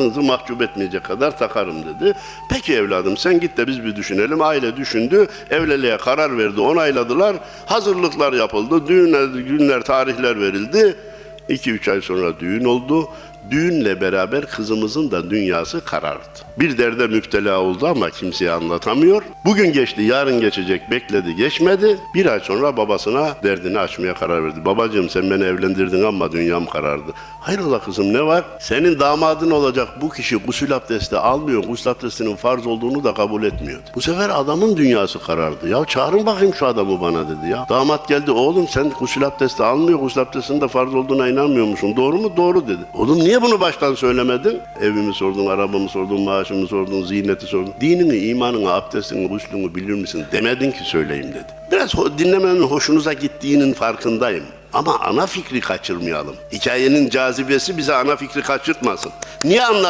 sırtınızı mahcup etmeyecek kadar takarım dedi. Peki evladım sen git de biz bir düşünelim. Aile düşündü, evliliğe karar verdi, onayladılar. Hazırlıklar yapıldı, düğünler, günler, tarihler verildi. 2-3 ay sonra düğün oldu. Düğünle beraber kızımızın da dünyası karardı. Bir derde müptela oldu ama kimseye anlatamıyor. Bugün geçti, yarın geçecek, bekledi, geçmedi. Bir ay sonra babasına derdini açmaya karar verdi. Babacığım sen beni evlendirdin ama dünyam karardı. Hayrola kızım ne var? Senin damadın olacak bu kişi gusül abdesti almıyor. Gusül abdestinin farz olduğunu da kabul etmiyor. Bu sefer adamın dünyası karardı. Ya çağırın bakayım şu adamı bana dedi ya. Damat geldi oğlum sen gusül abdesti almıyor. Gusül abdestinin de farz olduğuna inanmıyor musun? Doğru mu? Doğru dedi. Oğlum niye bunu baştan söylemedin? Evimi sordun, arabamı sordun, maaşımı sordun, ziyneti sordun. Dinini, imanını, abdestini, guslünü bilir misin? Demedin ki söyleyeyim dedi. Biraz dinlemenin hoşunuza gittiğinin farkındayım. Ama ana fikri kaçırmayalım. Hikayenin cazibesi bize ana fikri kaçırtmasın. Niye anlat?